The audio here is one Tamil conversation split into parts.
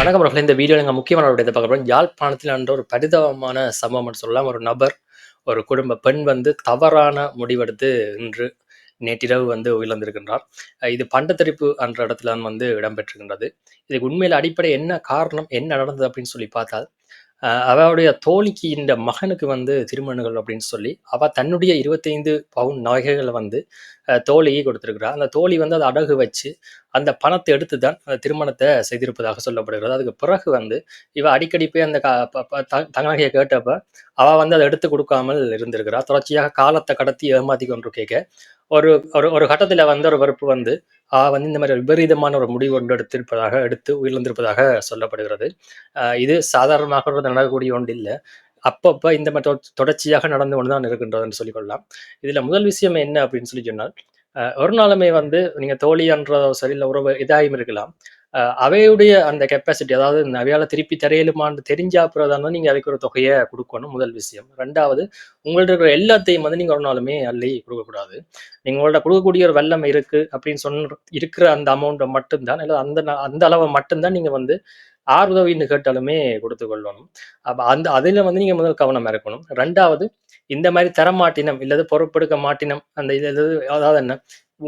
வணக்கம் அவர்களே இந்த வீடியோ எங்கள் முக்கியமான ஒரு இதை பார்க்க போகிறோம் யாழ்ப்பாணத்தில் அன்ற ஒரு பரிதாபமான சம்பவம்னு சொல்லலாம். ஒரு நபர் ஒரு குடும்ப பெண் வந்து தவறான முடிவெடுத்து இன்று நேற்றிரவு வந்து உயிரிழந்திருக்கின்றார். இது பண்டத்தரிப்பு என்ற இடத்துல வந்து இடம்பெற்றிருக்கின்றது. இதுக்கு உண்மையில் அடிப்படை என்ன காரணம் என்ன நடந்தது அப்படின்னு சொல்லி பார்த்தால் அவளுடைய தோழிக்கு இந்த மகனுக்கு வந்து திருமணங்கள் அப்படின்னு சொல்லி அவ தன்னுடைய இருபத்தைந்து பவுன் நகைகளை வந்து தோழியை கொடுத்துருக்குறா. அந்த தோழி வந்து அதை அடகு வச்சு அந்த பணத்தை எடுத்து தான் அந்த திருமணத்தை செய்திருப்பதாக சொல்லப்படுகிறது. அதுக்கு பிறகு வந்து இவ அடிக்கடி போய் அந்த தங்கநகையை கேட்டப்ப அவ வந்து அதை எடுத்து கொடுக்காமல் இருந்திருக்கிறா. தொடர்ச்சியாக காலத்தை கடத்தி ஏமாத்தி கொண்டு கேட்க ஒரு ஒரு ஒரு கட்டத்துல வந்து ஒரு வெறுப்பு வந்து வந்து இந்த மாதிரி விபரீதமான ஒரு முடிவு ஒன்று எடுத்திருப்பதாக எடுத்து உயிர்ந்திருப்பதாக சொல்லப்படுகிறது. இது சாதாரணமாக நடக்கக்கூடிய ஒன்று இல்லை. அப்பப்ப இந்த மாதிரி தொடர்ச்சியாக நடந்து கொண்டு தான் இருக்கின்றதுன்னு சொல்லிக்கொள்ளலாம். இதுல முதல் விஷயம் என்ன அப்படின்னு சொல்லி சொன்னால் ஒரு நாளுமே வந்து நீங்க தோழின்றதோ சரி இல்லை உறவு இதாயும் இருக்கலாம். அவையுடைய அந்த கெப்பாசிட்டி அதாவது இந்த அவையால திருப்பி தரையிலுமான்னு தெரிஞ்சா அப்புறம் தான் நீங்க அதுக்கு ஒரு தொகையை கொடுக்கணும் முதல் விஷயம். ரெண்டாவது உங்கள்ட்ட இருக்கிற எல்லாத்தையும் வந்து நீங்க ஒரு நாளுமே அள்ளி கொடுக்கக்கூடாது. நீங்க உங்கள்ட்ட கொடுக்கக்கூடிய ஒரு வெள்ளம் இருக்கு அப்படின்னு சொன்ன இருக்கிற அந்த அமௌண்ட்டை மட்டும்தான் இல்லை அந்த அந்த அளவை மட்டும்தான் நீங்க வந்து ஆர் உதவின்னு கேட்டாலுமே கொடுத்து கொள்ளணும். அப்ப அந்த அதில் வந்து நீங்க முதல் கவனம் இருக்கணும் ரெண்டாவது இந்த மாதிரி தரமாட்டினம் இல்லது பொறுப்பெடுக்க மாட்டினம் அந்த இது அதாவது என்ன?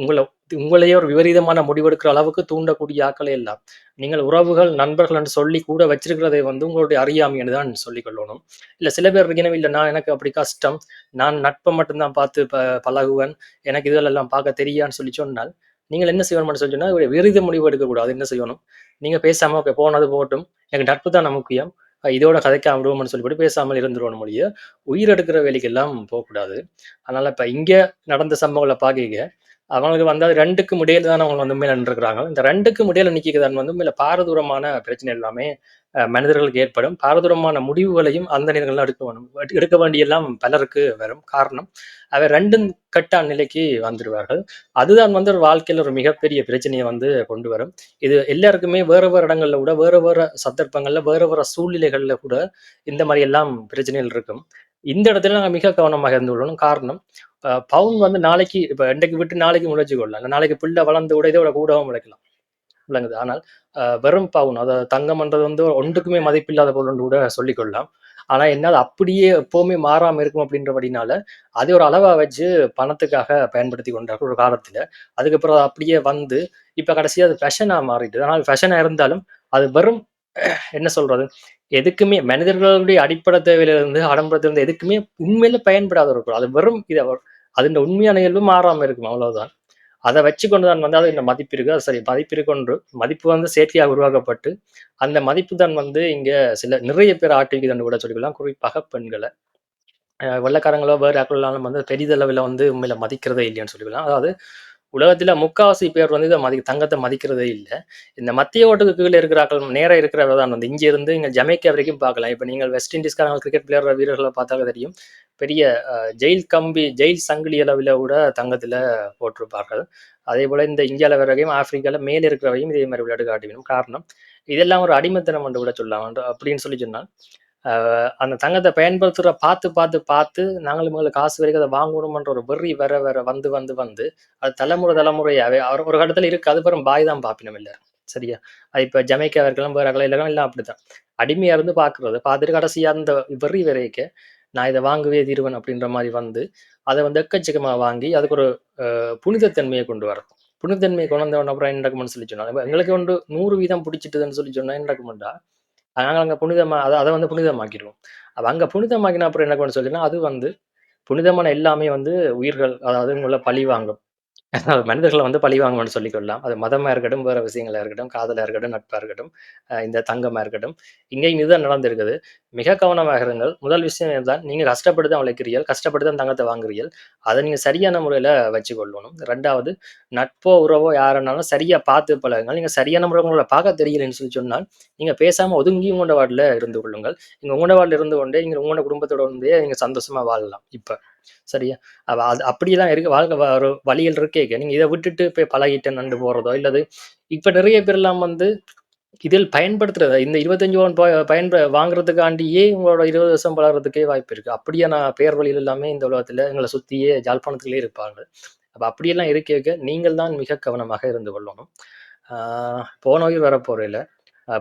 உங்களை உங்களையே ஒரு விபரீதமான முடிவெடுக்கிற அளவுக்கு தூண்டக்கூடிய ஆக்களை எல்லாம். நீங்கள் உறவுகள் நண்பர்கள் என்று சொல்லி கூட வச்சிருக்கிறதை வந்து உங்களுடைய அறியாமைன்னு தான் சொல்லிக் கொள்ளணும். இல்ல சில பேர் இருக்கணும் இல்லை நான் எனக்கு அப்படி கஷ்டம். நான் நட்பை மட்டும்தான் பார்த்து ப பழகுவேன். எனக்கு இதெல்லாம் பார்க்க தெரியான்னு சொல்லி சொன்னால் நீங்கள் என்ன செய்யணும்னு சொல்லி சொன்னால் விரித முடிவு எடுக்கக்கூடாது என்ன செய்யணும்? நீங்க பேசாமல் போனது போகட்டும். எனக்கு நட்பு தான் முக்கியம். இதோட கதைக்காம விடுவோம்னு சொல்லிவிட்டு பேசாமல் இருந்துருவோம் மொழிய உயிர் எடுக்கிற வேலைக்கெல்லாம் போகக்கூடாது. அதனால இப்ப இங்க நடந்த சம்பவங்களை பார்க்க அவங்களுக்கு வந்து அது ரெண்டுக்கும் இடையில தான் அவங்க வந்து உண்மையில நின்றுக்கிறாங்க இந்த ரெண்டுக்கும் இடையில நிற்கிறதான் வந்து உண்மையில பாரதூரமான பிரச்சனை எல்லாமே மனிதர்களுக்கு ஏற்படும் பாரதூரமான முடிவுகளையும் அந்த நேரங்கள்ல எடுக்க வேணும் எடுக்க- வேண்டியெல்லாம் பலருக்கு வரும் காரணம். அவை ரெண்டும் கட்டான நிலைக்கு வந்துடுவார்கள் அதுதான் வந்து ஒரு வாழ்க்கையில ஒரு மிகப்பெரிய பிரச்சனையை வந்து கொண்டு வரும். இது எல்லாருக்குமே வேற வேறு இடங்கள்ல கூட வேற வேற சந்தர்ப்பங்கள்ல வேற வேற சூழ்நிலைகள்ல கூட இந்த மாதிரி எல்லாம் பிரச்சனைகள் இருக்கும். இந்த இடத்துல நாங்கள் மிக கவனமாக இருந்து கொள்ளணும். காரணம் பவுன் வந்து நாளைக்கு இப்போ இன்றைக்கு விட்டு நாளைக்கு முளைச்சு கொள்ளலாம். நாளைக்கு பிள்ளை வளர்ந்து கூட இதோட கூடவும் முளைக்கலாம். விளங்குது. ஆனால் வெறும் பவுன் அதாவது தங்கம்ன்றது வந்து ஒன்றுக்குமே மதிப்பில்லாத பொருள்னு கூட சொல்லிக்கொள்ளலாம். ஆனா என்ன அது அப்படியே எப்பவுமே மாறாம இருக்கும் அப்படின்றபடினால அதை ஒரு அளவா வச்சு பணத்துக்காக பயன்படுத்தி கொண்டார்கள் ஒரு காலத்துல. அதுக்கப்புறம் அது அப்படியே வந்து இப்ப கடைசியா அது ஃபேஷனா மாறிடுது. ஆனால் ஃபேஷனா இருந்தாலும் அது வெறும் என்ன சொல்றது எதுக்குமே மனிதர்களுடைய அடிப்படை தேவையிலிருந்து ஆடம்பரத்திலிருந்து எதுக்குமே உண்மையில பயன்படாத ஒரு பொருள். அது வெறும் இதை அதன் உண்மையான இயல்பு மாறாம இருக்கும். அவ்வளவுதான். அதை வச்சு கொண்டு தான் வந்து அது இந்த மதிப்பு இருக்கு. அது சரி மதிப்பு இருக்கொன்று மதிப்பு வந்து செயற்கையாக உருவாக்கப்பட்டு அந்த மதிப்பு தான் வந்து இங்க சில நிறைய பேர் ஆட்டிக்குதுன்னு கூட சொல்லிக்கலாம். குறிப்பாக பெண்களை. வெள்ளக்காரங்களோ வெள்ளைக்காரங்களோ வேறு ஆக்களாலும் வந்து பெரிதளவில் வந்து உண்மையில மதிக்கிறதே இல்லைன்னு சொல்லிக்கலாம். அதாவது உலகத்துல முக்காவாசி பேர் வந்து இதை மதி தங்கத்தை மதிக்கிறதே இல்லை. இந்த மத்திய ஓட்டுக்கு கீழே இருக்கிற நேராக நேரம் தான். வந்து இங்க இருந்து இங்க ஜமைக்கா வரைக்கும் பார்க்கலாம். இப்போ நீங்கள் வெஸ்ட் இண்டீஸ்காரங்க கிரிக்கெட் விளையாடுற வீரர்களை பார்த்தாலே தெரியும். பெரிய ஜெயில் கம்பி ஜெயில் சங்கிலி அளவில் கூட தங்கத்துல போட்டிருப்பார்கள். அதே போல இந்த இந்தியாவில் வரையும் ஆப்பிரிக்கால மேலே இருக்கிறவரையும் இதே மாதிரி விளையாட்டு காட்டுவேணும் காரணம் இதெல்லாம் ஒரு அடிமைத்தனம் என்று கூட சொல்லலாம். அப்படின்னு சொல்லி சொன்னால் அந்த தங்கத்தை பயன்படுத்துகிற பார்த்து பார்த்து பார்த்து நாங்களும் எங்களுக்கு காசு வரைக்கும் அதை வாங்கணுமன்ற ஒரு வெறி வர வர வந்து வந்து வந்து அது தலைமுறை தலைமுறையாவே அவர் ஒரு கட்டத்தில் இருக்கு. அது பெரும் பாய் தான் பாப்பினம் இல்லை. சரியா? அது இப்போ ஜமைக்கா இருக்கலாம் வேற அகல எல்லாம் அப்படிதான் அடிமையாக இருந்து பார்க்கறது பார்த்துட்டு கடைசியாக அந்த வெறி வரைக்க நான் இதை வாங்கவே தீருவேன் அப்படின்ற மாதிரி வந்து அதை வந்து எக்கச்சக்கமாக வாங்கி அதுக்கு ஒரு புனிதத்தன்மையை கொண்டு வரும் புனிதத்தன்மையை கொண்டு வந்த அப்புறம் என்ன நடக்கும்னு சொல்லி சொன்னாங்க? எங்களுக்கு வந்து நூறு வீதம் பிடிச்சிட்டுதுன்னு சொல்லி சொன்னால் என்ன நடக்கும்டா நாங்கள் அங்கே புனிதமா அதை அதை வந்து புனிதமாக்கிடுவோம். அப்போ அங்கே புனிதமாக்கின அப்புறம் என்ன பண்ண சொல்லினா அது வந்து புனிதமான எல்லாமே வந்து உயிர்கள் அதாவது உங்களை பழி வாங்கும். அதாவது மனிதர்களை வந்து பழி வாங்கணும்னு சொல்லிக்கொள்ளலாம் அது மதமா இருக்கட்டும் வேற விஷயங்களா இருக்கட்டும் காதலா இருக்கட்டும் நட்பா இருக்கட்டும் அஹ் இந்த தங்கமா இருக்கட்டும். இங்கேயும் இதுதான் நடந்திருக்குது. மிக கவனமாக இருங்கள். முதல் விஷயம் இதுதான் நீங்க கஷ்டப்பட்டு தான் உழைக்கிறீர்கள் கஷ்டப்பட்டு தான் தங்கத்தை வாங்குறீர்கள். அதை நீங்க சரியான முறையில வச்சு கொள்ளணும். ரெண்டாவது நட்போ உறவோ யாருன்னாலும் சரியா பார்த்து பழகுங்கள். நீங்க சரியான முறை உங்களை பார்க்க தெரியலன்னு சொல்லி சொன்னால் நீங்க பேசாம ஒதுங்கி உங்களோட வார்டில் இருந்து கொள்ளுங்கள். நீங்க உங்களோட வார்டில் இருந்து கொண்டே நீங்க உங்களோட குடும்பத்தோட வந்து நீங்க சந்தோஷமா வாழலாம். இப்ப சரியா? அவ அது அப்படியெல்லாம் இருக்கு வாழ்க்கை வ- ஒரு வழிகள் இருக்கேக்க நீங்க இதை விட்டுட்டு போய் பழகிட்டு நண்டு போறதோ இல்லது இப்ப நிறைய பேர் எல்லாம் வந்து இதில் பயன்படுத்துறது இந்த இருபத்தஞ்சு பவுன் பயன்ப வாங்குறதுக்காண்டியே உங்களோட இருபது வருஷம் பழகுறதுக்கே வாய்ப்பு இருக்கு. நான் பேர் வழியில் எல்லாமே இந்த உலகத்துல எங்களை சுத்தியே ஜாழ்ப்பாணத்திலே இருப்பாங்க. அப்ப அப்படியெல்லாம் இருக்க நீங்கள் தான் மிக கவனமாக இருந்து கொள்ளணும். ஆஹ் போன உயிர் வரப்போறையில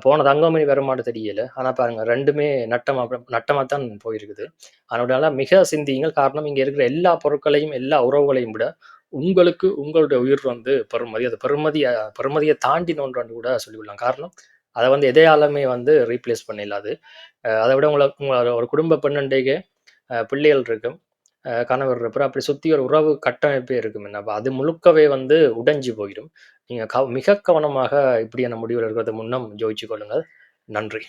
போன தங்கமணி வருமானு தெரியல. ஆனா பாருங்க ரெண்டுமே நட்டமா நட்டமா தான் போயிருக்குது. அதனால மிக சிந்தியுங்கள். காரணம் இங்க இருக்கிற எல்லா பொருட்களையும் எல்லா உறவுகளையும் விட உங்களுக்கு உங்களுடைய உயிர் வந்து பெருமதி. அது பெருமதி பெருமதியை தாண்டி ஒன்று கூட சொல்லிவிடலாம் காரணம் அதை வந்து எதையாலுமே வந்து ரீப்ளேஸ் பண்ணிடலாது அதை விட உங்களை உங்களை ஒரு குடும்ப பெண்ணண்டைக்கு பிள்ளைகள் இருக்கும். கணவர் இருப்பார். அப்படி சுற்றி ஒரு உறவு கட்டமைப்பே இருக்கும். என்ன அப்போ அது முழுக்கவே வந்து உடைஞ்சு போயிடும். நீங்கள் கவ மிக கவனமாக இப்படியான முடிவில் இருக்கிறது முன்னம் ஜோதிச்சு கொள்ளுங்கள். நன்றி.